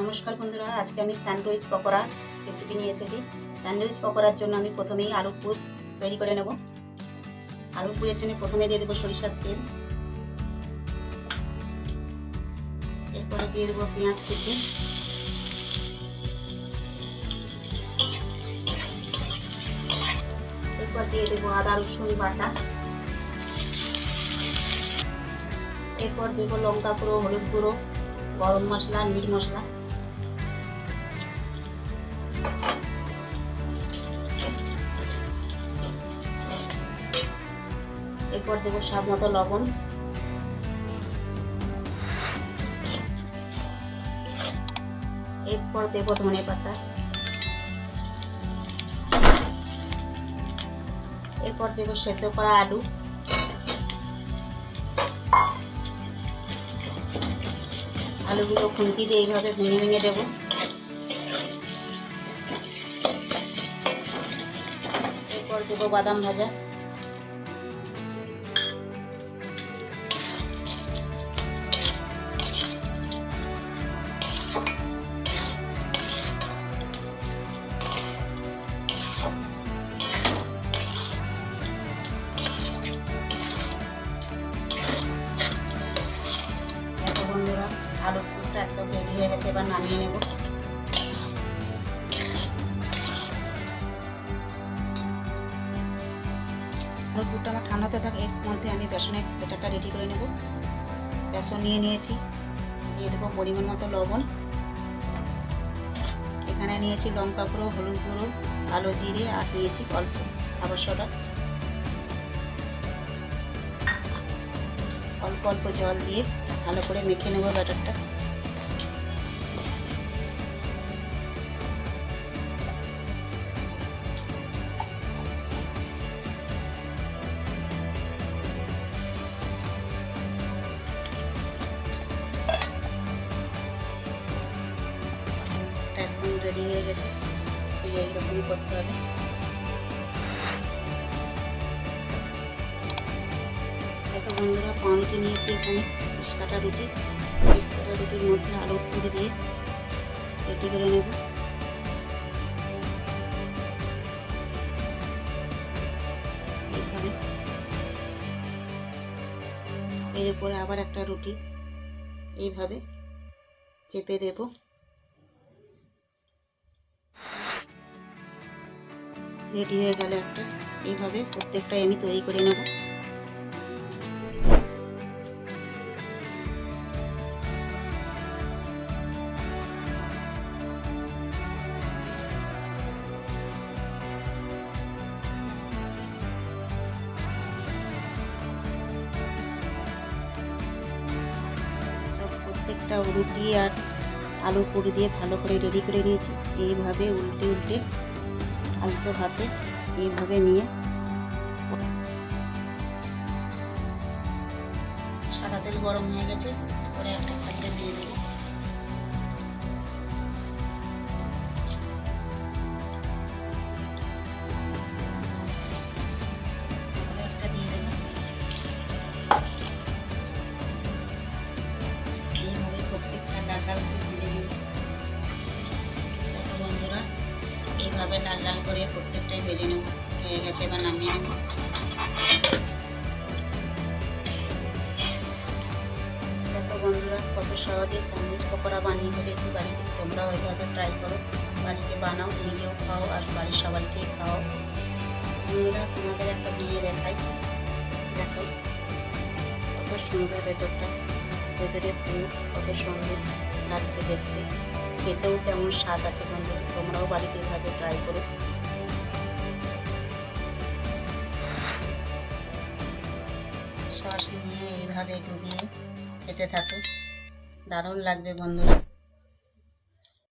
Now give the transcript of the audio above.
নমস্কার বন্ধুরা, আজকে আমি স্যান্ডউইচ পকোড়া রেসিপি নিয়ে এসেছি। স্যান্ডউইচ পকোড়ার জন্য আমি প্রথমেই আলু পুর তৈরি করে নেব। আলু পুরের জন্য প্রথমে দিয়ে দেবো সরিষার তেল। এরপরে দিয়ে দেবো পেঁয়াজ কুচি। এরপর দিয়ে দেবো আদা, রসুন, বাটা। এরপর দেবো লঙ্কা গুঁড়ো, হলুদ গুঁড়ো, গরম মশলা মিট মশলা। এরপর দেবো স্বাদ মতো লবণ। এরপর দেবো ধনে পাতা। এরপর দেবো সেদ্ধ করা আলু। আলুগুলো খুন্তি দিয়ে এইভাবে ভেঙে ভেঙে দেবো। দেবো বাদাম ভাজা। আলু পুরটা একদম রেডি হয়ে গেছে এবার নামিয়ে নেব। আলু পুরটা আমার ঠান্ডাতে থাকে, এর মধ্যে আমি বেসনের ব্যাটারটা রেডি করে নেব। বেসন নিয়ে নিয়েছি, দিয়ে দেবো পরিমাণ মতো লবণ। এখানে নিয়েছি লঙ্কা গুঁড়ো, হলুদ গুঁড়ো, কালো জিরে, আর নিয়েছি অল্প খাবার সোডা। অল্প অল্প জল দিয়ে ভালো করে মেখে নেব ব্যাটারটা। রেডি হয়ে গেছে। এই এইরকমই করতে হবে। দেখো বন্ধুরা পাউরুটি নিয়েছি এখানে কাটা রুটি। কাটা রুটির মধ্যে আলু পুরি দিয়ে রেডি করে নেব। এইভাবে এর উপরে আবার একটা রুটি। এইভাবে চেপে দেব। রেডি হয়ে গেল একটা। এইভাবে প্রত্যেকটাই আমি তৈরি করে নেব। প্রত্যেকটা রুটি আর আলু পুরি দিয়ে ভালো করে রেডি করে নিয়েছি। এইভাবে উল্টে উল্টে আলতো হাতে এইভাবে নিয়ে সাদা তেল গরম হয়ে গেছে পরে একটা পাত্রে দিয়ে দেবো। এইভাবে লাল লাল করে প্রত্যেকটাই ভেজে নেব। হয়ে গেছে, এবার নামিয়ে নেব। দেখো বন্ধুরা, কত সহজে স্যান্ডউইচ পকোড়া বানিয়ে ফেলেছি বাড়িতে। তোমরাও এইভাবে ট্রাই করো। বাড়িতে বানাও, নিজেও খাও আর বাড়ির সবাইকে খাও। বন্ধুরা, তোমাদের একটা বিয়ে দেখাই। দেখো, কত সুন্দর ভেতরটা। ভেতরে ফুল, কত সুন্দর লাগছে দেখতে। খেতেও কেমন স্বাদ আছে বন্ধু, তোমরাও বাড়িতে এভাবে ট্রাই করো। সস নিয়ে এইভাবে ডুবিয়ে খেতে থাকো। দারুণ লাগবে বন্ধুরা।